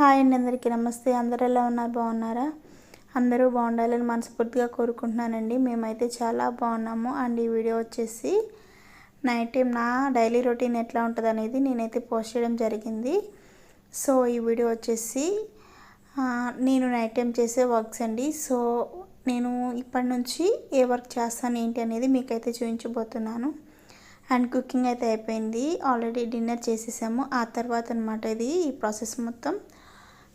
Hi అండి అందరికీ నమస్తే. అందరు ఎలా ఉన్నారు? బాగున్నారా? అందరూ బాగుండాలని మనస్ఫూర్తిగా కోరుకుంటున్నానండి. మేమైతే చాలా బాగున్నాము. అండ్ ఈ వీడియో వచ్చేసి నైట్ టైం నా డైలీ రొటీన్ ఎట్లా ఉంటుంది అనేది నేనైతే పోస్ట్ చేయడం జరిగింది. సో ఈ వీడియో వచ్చేసి నేను నైట్ టైం చేసే వర్క్స్ అండి. సో నేను ఇప్పటి నుంచి ఏ వర్క్ చేస్తాను ఏంటి అనేది మీకైతే చూపించబోతున్నాను. అండ్ కుకింగ్ అయితే అయిపోయింది. ఆల్రెడీ డిన్నర్ చేసేసాము. ఆ తర్వాత అనమాట ఇది ఈ ప్రాసెస్ మొత్తం.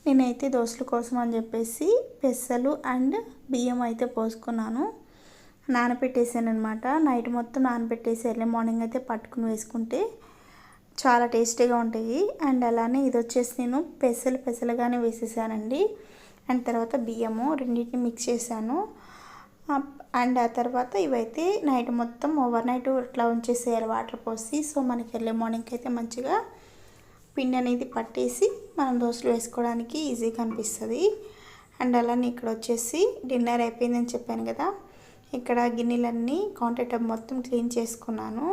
నేనైతే దోశల కోసం అని చెప్పేసి పెసలు అండ్ బియ్యం అయితే పోసుకున్నాను. నానబెట్టేసాను అనమాట నైట్ మొత్తం నానబెట్టేసి ఎర్లీ మార్నింగ్ అయితే పట్టుకుని వేసుకుంటే చాలా టేస్టీగా ఉంటాయి. అండ్ అలానే ఇది వచ్చేసి నేను పెసలు పెసలుగానే వేసేసానండి. అండ్ తర్వాత బియ్యము రెండింటిని మిక్స్ చేశాను. అండ్ ఆ తర్వాత ఇవైతే నైట్ మొత్తం ఓవర్ నైట్ ఇట్లా ఉంచేసేయాలి వాటర్ పోసి. సో మనకి ఎర్లీ మార్నింగ్ అయితే మంచిగా పిండి అనేది పట్టేసి మనం దోశలు వేసుకోవడానికి ఈజీగా అనిపిస్తుంది. అండ్ అలానే ఇక్కడ వచ్చేసి డిన్నర్ అయిపోయిందని చెప్పాను కదా ఇక్కడ గిన్నెలన్నీ కౌంటర్ మొత్తం క్లీన్ చేసుకున్నాను.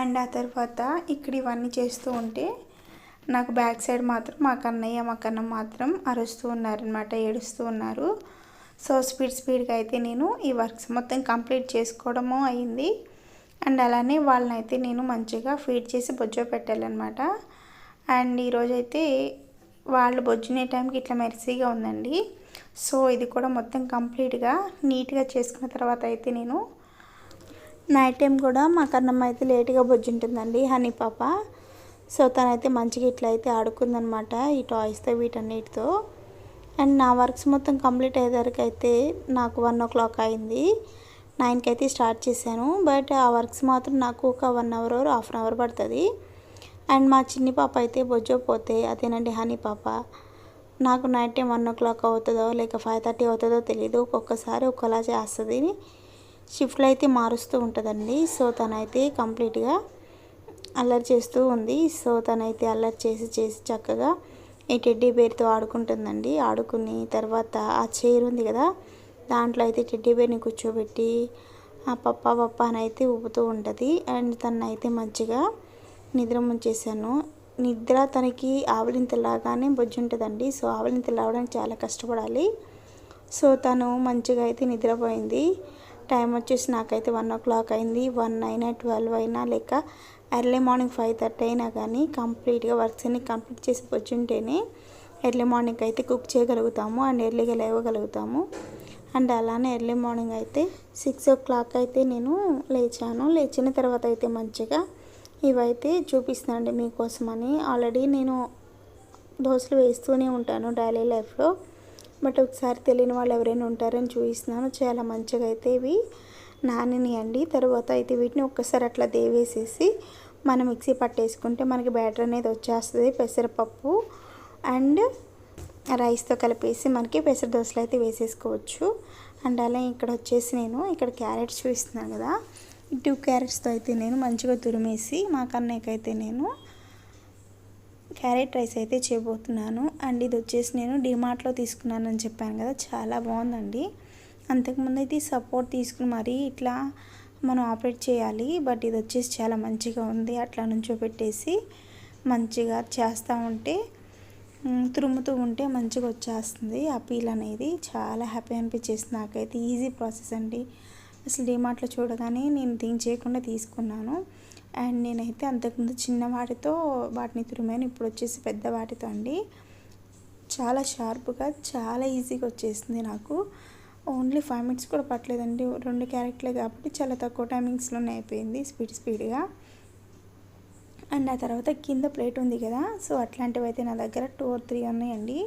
అండ్ ఆ తర్వాత ఇక్కడ ఇవన్నీ చేస్తూ ఉంటే నాకు బ్యాక్ సైడ్ మాత్రం మా కన్నయ్య మా కన్న మాత్రం అరుస్తూ ఉన్నారనమాట ఏడుస్తూ ఉన్నారు. సో స్పీడ్ స్పీడ్గా అయితే నేను ఈ వర్క్స్ మొత్తం కంప్లీట్ చేసుకోవడము అయింది. అండ్ అలానే వాళ్ళని అయితే నేను మంచిగా ఫీడ్ చేసి బొజ్జో పెట్టాలన్నమాట. అండ్ ఈరోజైతే వాళ్ళు బొజ్జునే టైంకి ఇట్లా మెరిసీగా ఉందండి. సో ఇది కూడా మొత్తం కంప్లీట్గా నీట్గా చేసుకున్న తర్వాత అయితే నేను నైట్ టైం కూడా మా కన్నమ్మ అయితే లేట్గా బొజ్జుంటుందండి హనీ పాప. సో తనైతే మంచిగా ఇట్లా అయితే ఆడుకుందనమాట ఈ టాయ్స్తో వీటన్నిటితో. అండ్ నా వర్క్స్ మొత్తం కంప్లీట్ అయ్యేసరికి అయితే నాకు వన్ ఓ క్లాక్ అయింది. నైన్కి అయితే స్టార్ట్ చేశాను. బట్ ఆ వర్క్స్ మాత్రం నాకు ఒక one hour or half an hour పడుతుంది. అండ్ మా చిన్ని పాప అయితే బొజ్జో పోతే అదేనండి హనీ పాప. నాకు night time one o'clock అవుతుందో లేక ఫైవ్ థర్టీ అవుతుందో తెలియదు ఒక్కొక్కసారి ఒక్కలా చేస్తుంది. షిఫ్ట్లు అయితే మారుస్తూ ఉంటుందండి. సో తనైతే కంప్లీట్గా అల్లరి చేస్తూ ఉంది. సో తనైతే అల్లరి చేసి చేసి చక్కగా ఈ టెడ్డీ బేర్తో ఆడుకుంటుందండి. ఆడుకుని తర్వాత ఆ చైర్ ఉంది కదా దాంట్లో అయితే టెడ్డీబేర్ని కూర్చోబెట్టి పప్ప పప్ప అని అయితే ఊపుతూ ఉంటుంది. అండ్ తను అయితే మంచిగా నిద్ర ముంచేసాను నిద్ర తనకి ఆవలింతలాగానే బొజ్జు ఉంటుందండి. సో ఆవలింత లాగడానికి చాలా కష్టపడాలి. సో తను మంచిగా అయితే నిద్రపోయింది. టైం వచ్చేసి నాకైతే వన్ ఓ క్లాక్ అయింది. వన్ అయినా ట్వెల్వ్ అయినా లేక ఎర్లీ మార్నింగ్ ఫైవ్ థర్టీ అయినా కానీ కంప్లీట్గా వర్క్స్ అన్ని కంప్లీట్ చేసి వచ్చుంటేనే ఎర్లీ మార్నింగ్ అయితే కుక్ చేయగలుగుతాము. అండ్ ఎర్లీగా లేవగలుగుతాము. అండ్ అలానే ఎర్లీ మార్నింగ్ అయితే సిక్స్ ఓ క్లాక్ అయితే నేను లేచాను. లేచిన తర్వాత అయితే మంచిగా ఇవైతే చూపిస్తానండి మీకోసమని. ఆల్రెడీ నేను దోశలు వేస్తూనే ఉంటాను డైలీ లైఫ్లో. బట్ ఒకసారి తెలియని వాళ్ళు ఎవరైనా ఉంటారని చూపిస్తున్నాను. చాలా మంచిగా అయితే ఇవి నానినాయండి. తర్వాత అయితే వీటిని ఒక్కసారి అట్లా దేవేసేసి మనం మిక్సీ పట్టేసుకుంటే మనకి బ్యాటర్ అనేది వచ్చేస్తుంది పెసరపప్పు అండ్ రైస్తో కలిపేసి మనకి పెసర దోశలు అయితే వేసేసుకోవచ్చు. అండ్ అలా ఇక్కడ వచ్చేసి నేను ఇక్కడ క్యారెట్స్ చూపిస్తున్నాను కదా. ఈ టూ క్యారెట్స్తో అయితే నేను మంచిగా తురిమేసి మా కన్నయ్యకైతే నేను క్యారెట్ రైస్ అయితే చేయబోతున్నాను. అండ్ ఇది వచ్చేసి నేను డిమార్ట్లో తీసుకున్నానని చెప్పాను కదా చాలా బాగుందండి. అంతకుముందు అయితే సపోర్ట్ తీసుకుని మరీ ఇట్లా మనం ఆపరేట్ చేయాలి బట్ ఇది వచ్చేసి చాలా మంచిగా ఉంది. అట్లా నుంచో పెట్టేసి మంచిగా చేస్తూ ఉంటే తురుముతూ ఉంటే మంచిగా వచ్చేస్తుంది. ఆ పీల్ అనేది చాలా హ్యాపీ అనిపించేసింది నాకైతే. ఈజీ ప్రాసెస్ అండి. అసలు డిమార్ట్లో చూడగానే నేను దీని చేయకుండా తీసుకున్నాను. అండ్ నేనైతే అంతకుముందు చిన్న వాటితో వాటిని తురిమాను. ఇప్పుడు వచ్చేసి పెద్ద వాటితో అండి. చాలా షార్ప్గా చాలా ఈజీగా వచ్చేసింది నాకు. ఓన్లీ ఫైవ్ మినిట్స్ కూడా పట్టలేదండి. రెండు క్యారెక్టర్లే కాబట్టి చాలా తక్కువ టైమింగ్స్లోనే అయిపోయింది. స్పీడ్ స్పీడ్గా. అండ్ ఆ తర్వాత కింద ప్లేట్ ఉంది కదా సో అట్లాంటివి అయితే నా దగ్గర టూ ఆర్ త్రీ ఉన్నాయండి.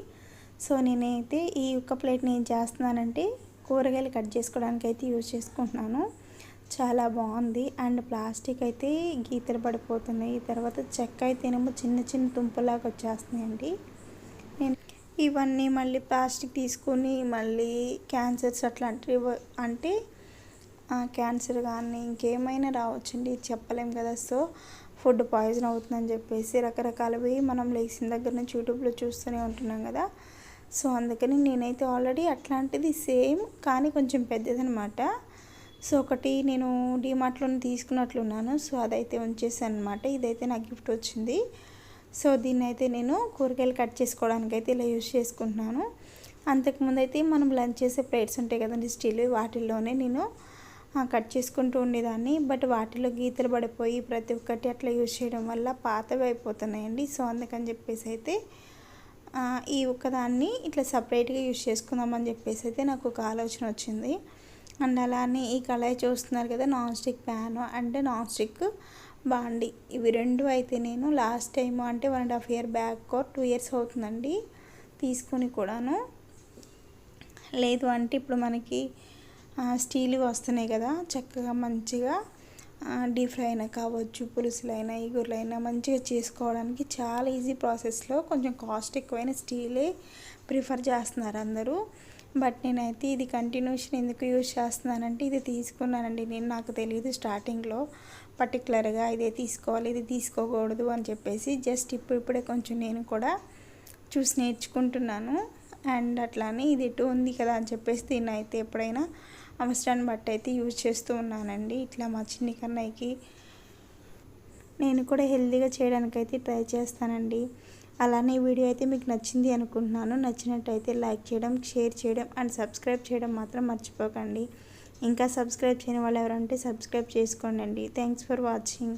సో నేనైతే ఈ ఒక్క ప్లేట్ని ఏం చేస్తున్నానంటే కూరగాయలు కట్ చేసుకోవడానికి అయితే యూజ్ చేసుకుంటున్నాను. చాలా బాగుంది. అండ్ ప్లాస్టిక్ అయితే గీతలు పడిపోతున్నాయి. తర్వాత చెక్క అయితేనేమో చిన్న చిన్న తుంపలాగా వచ్చేస్తున్నాయండి. నేను ఇవన్నీ మళ్ళీ ప్లాస్టిక్ తీసుకొని మళ్ళీ క్యాన్సర్స్ అట్లాంటివి అంటే క్యాన్సర్ కానీ ఇంకేమైనా రావచ్చండి? చెప్పలేం కదా. సో ఫుడ్ పాయిజన్ అవుతుందని చెప్పేసి రకరకాలవి మనం లేచిన దగ్గర నుంచి యూట్యూబ్లో చూస్తూనే ఉంటున్నాం కదా. సో అందుకని నేనైతే ఆల్రెడీ అట్లాంటిది సేమ్ కానీ కొంచెం పెద్దదనమాట. సో ఒకటి నేను డిమార్ట్లోనే తీసుకున్నట్లున్నాను. సో అదైతే ఉంచేసాను అనమాట ఇదైతే నాకు గిఫ్ట్ వచ్చింది. సో దీన్ని అయితే నేను కూరగాయలు కట్ చేసుకోవడానికి అయితే ఇలా యూజ్ చేసుకుంటున్నాను. అంతకుముందు అయితే మనం లంచ్ చేసే ప్లేట్స్ ఉంటాయి కదండి స్టీల్ వాటిల్లోనే నేను కట్ చేసుకుంటూ ఉండేదాన్ని. బట్ వాటిలో గీతలు పడిపోయి ప్రతి ఒక్కటి అట్లా యూజ్ చేయడం వల్ల పాతవి అయిపోతున్నాయండి. సో అందుకని చెప్పేసి అయితే ఈ ఒక్కదాన్ని ఇట్లా సపరేట్గా యూజ్ చేసుకుందామని చెప్పేసి అయితే నాకు ఒక ఆలోచన వచ్చింది. అండ్ అలానే ఈ కళాయి చూస్తున్నారు కదా నాన్ స్టిక్ ప్యాన్ అంటే నాన్ స్టిక్ బాండి. ఇవి రెండు అయితే నేను లాస్ట్ టైం అంటే one and half year back two years అవుతుందండి తీసుకొని కూడాను. లేదు అంటే ఇప్పుడు మనకి స్టీల్ వస్తున్నాయి కదా చక్కగా మంచిగా డీప్ ఫ్రై అయినా కావచ్చు పులుసులైనా ఈగురులైనా మంచిగా చేసుకోవడానికి చాలా ఈజీ ప్రాసెస్లో కొంచెం కాస్ట్ ఎక్కువైన స్టీలే ప్రిఫర్ చేస్తున్నారు అందరూ. బట్ నేనైతే ఇది కంటిన్యూషన్ ఎందుకు యూజ్ చేస్తున్నానంటే ఇది తీసుకున్నానండి. నేను నాకు తెలియదు స్టార్టింగ్లో పర్టికులర్గా ఇదే తీసుకోవాలి ఇది తీసుకోకూడదు అని చెప్పేసి జస్ట్ ఇప్పుడు ఇప్పుడే కొంచెం నేను కూడా చూసి నేర్చుకుంటున్నాను. అండ్ అట్లానే ఇది ఎటు ఉంది కదా అని చెప్పేసి దీన్ని అయితే ఎప్పుడైనా అవసరాన్ని బట్టి అయితే యూజ్ చేస్తూ ఉన్నానండి. ఇట్లా మా చిన్ని కన్నయ్యకి నేను కూడా హెల్తీగా చేయడానికి అయితే ట్రై చేస్తానండి. అలానే వీడియో అయితే మీకు నచ్చింది అనుకుంటున్నాను. నచ్చినట్టయితే లైక్ చేయడం షేర్ చేయడం అండ్ సబ్స్క్రైబ్ చేయడం మాత్రం మర్చిపోకండి. ఇంకా సబ్స్క్రైబ్ చేయని వాళ్ళు ఎవరంటే సబ్స్క్రైబ్ చేసుకోండి. Thanks for watching.